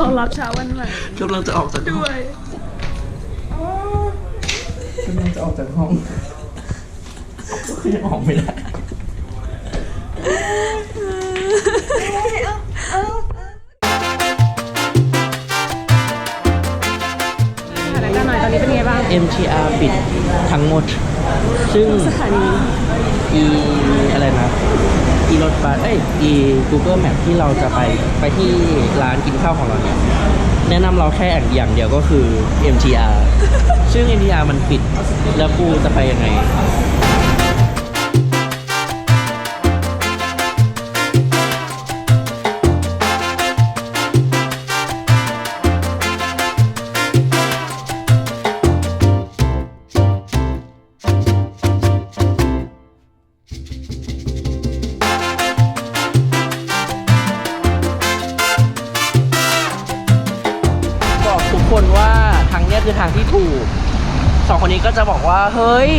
ต้อนรับเช้าวันใหม่กำลังจะออกจากห้องด้วยกำลังจะออกจากห้องยังออกไม่ได้สถานการณ์หน่อยตอนนี้เป็นไงบ้าง MTR ปิดทั้งหมด ซึ่งสถานีอีอะไรนะ อีรถบัสเอ้ยอี Google Map ที่เราจะไปไปที่ร้านกินข้าวของเราเนี่ยแนะนำเราแค่อย่างเดียวก็คือ MTR ซึ่ง MTR มันปิดแล้วกูจะไปยังไง ก็จะบอกว่า เฮ้ย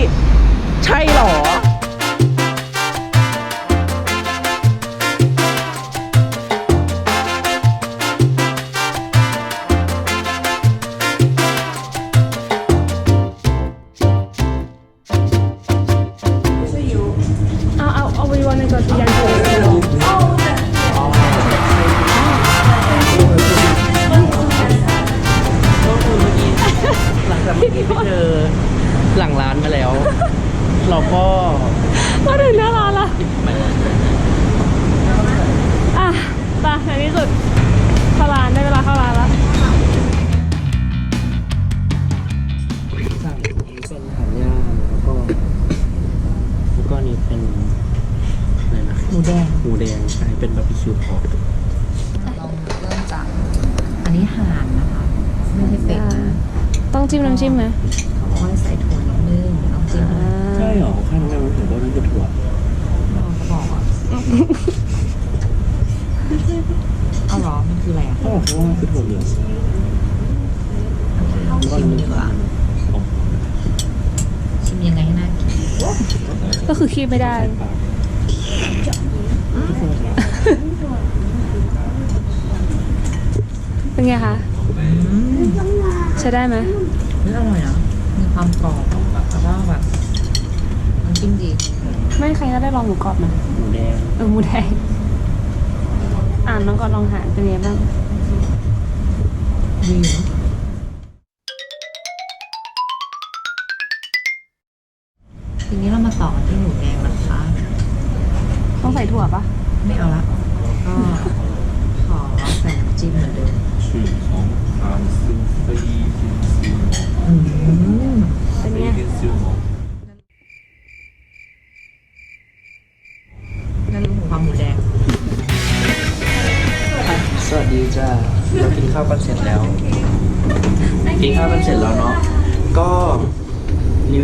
ใช่หรอ อะไปในที่สุดเข้าร้านได้เวลาเข้าร้านแล้วสั่งนี้เป็นหางย่างแล้วก็แล้วก็นี่เป็นอะไรนะหมูแดงหมูแดงใช่เป็นบาร์บีคิวพอร์ตลองเริ่มจากอันนี้ห่านนะคะ ไม่ใช่เป็ดนะต้องจิ้มน้ำจิ้มไหมเขาบอกว่าให้ใส่ถั่วนิดนึงลองจิ้มอ่านะใช่เหรอข้างในมันถือว่านั่นคือถั่ว ลองเขาบอกอะ เอาเหรอ มันคืออะไรอะเขาบอกว่าคือถั่วเหลืองชิมดีกว่าชิมยังไงให้น่ากินก็คือคีบไม่ได้เป็นไงคะใช้ได้ไหมเฮ้ยอร่อยนะมีความกรอบแล้วก็แบบน้ำจิ้มดี ไม่ใครก็ได้ลองหมูกรอบไหมหมู แดงเออหมูแดงอ่านน้องก่อนลองหารเป็นไงบ้างดีเนอะ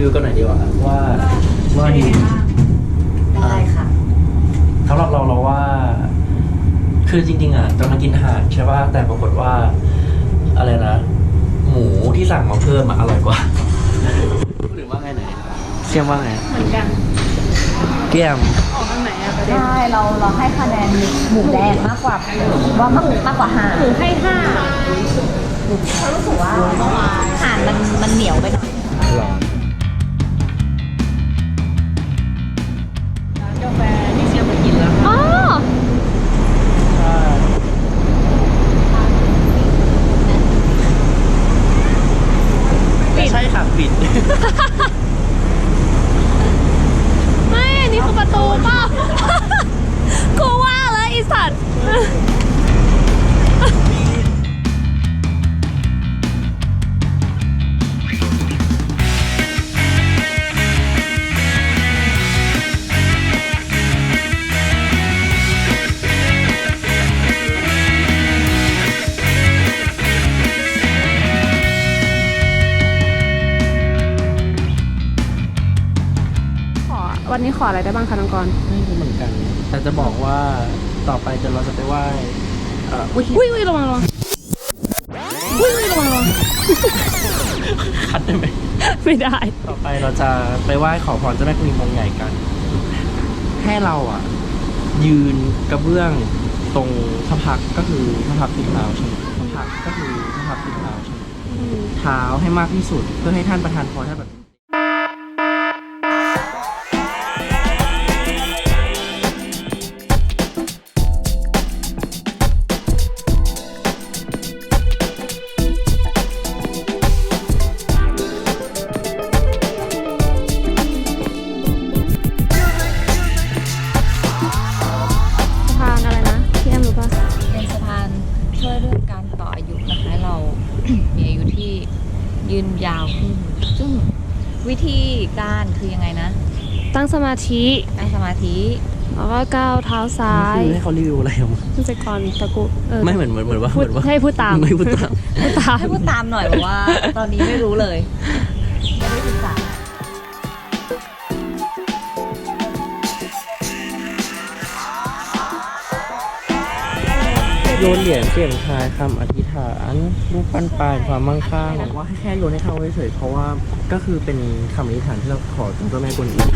วิวกันหน่อยดีกว่าว่าว่าดีได้ค่ะสำหรับเราเราว่า คือจริง ๆ อะจะมากินอาหารใช่ป่ะแต่ปรากฏว่า อะไรนะ หมูที่สั่งมาเพิ่มอะอร่อยกว่าหรือว่าไงไหนเสียมว่าไงเหมือนกันเกี่ยมออกทางไหนอะประเด็นใช่เราเราให้คะแนนหมูแดงมากกว่าว่ามากมากกว่าห่านหมูให้ห้าเขารู้สึกว่าห่านมันมันเหนียวไปหน่อย ขออะไรได้บ้างคะน้องกรณ์ไม่รู้เหมือนกัน แต่จะบอกว่าต่อไปจะเราจะไปไหว้เอ่ออุ้ยอุ้ยอุ้ยระวังระวังอุ้ยอุ้ยระวังระวังคัดได้ไหมไม่ได้ ต่อไปเราจะไปไหว้ขอพรเจ้าแม่กุลีมงใหญ่กัน ให้เราอะ ยืนกระเบื้องตรงพระพักตร์ก็คือพระพักตร์สีขาวใช่ไหมพระพักตร์พักก็คือให้พักที่เท้าใช่ไหมเท้าให้มากที่สุดเพื่อให้ท่านประทานพรท่านแบบ ยืนยาวขึ้นซึ่งวิธีการคือยังไงนะ ตั้งสมาธิ นั่งสมาธิแล้วก็ก้าวเท้าซ้ายคือให้เขารีวิวอะไรออกมาขึ้นไปก่อนตะกุเออไม่เหมือนเหมือนเหมือนว่าพูเหดมือนว่าให้พูดตาม ไม่พูดตาม พูดตาม ให้พูดตามหน่อยบอกว่า ตอนนี้ไม่รู้เลย โยนเหรียญเสี่ยงทายคำอธิษฐานรูปปั้นปลายความมั่งคั่งบอกว่าให้แค่โยนให้เขาเฉยเพราะว่าก็คือเป็นคำอธิษฐานที่เราขอจากเจ้าแม่กวนอิม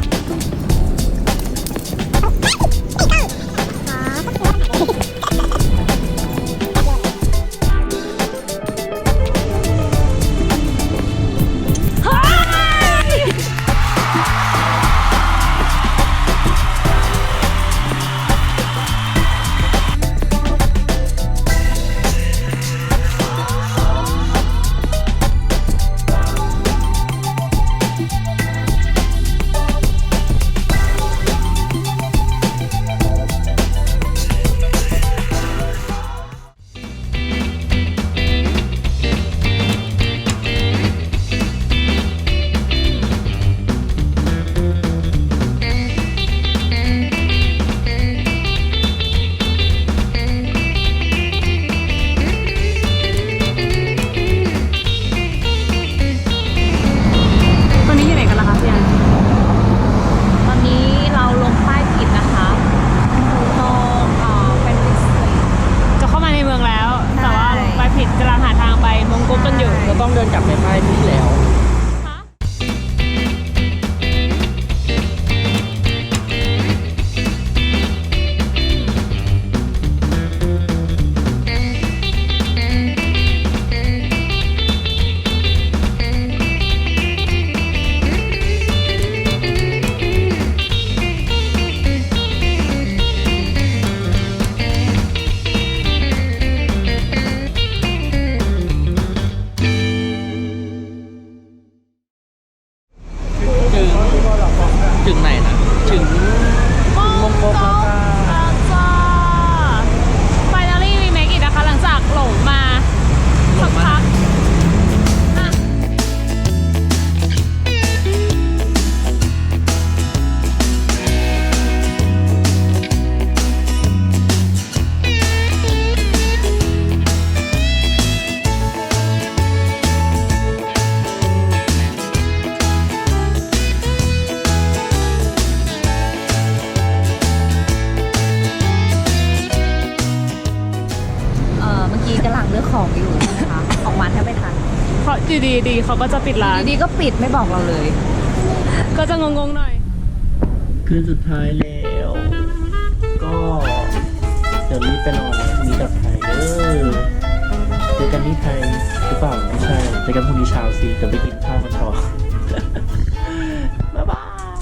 เดินกลับเลย ดีๆเขาก็จะปิดร้าน ดีๆก็ปิดไม่บอกเราเลย ก็จะงงๆหน่อย คืนสุดท้ายแล้ว ก็เดี๋ยวรีบไปนอนพรุ่งนี้กลับไทยเด้อเจอกันที่ไทยหรือเปล่าไม่ใช่เจอกันพรุ่งนี้เช้าสิเดี๋ยวไปกินข้าวกันต่อ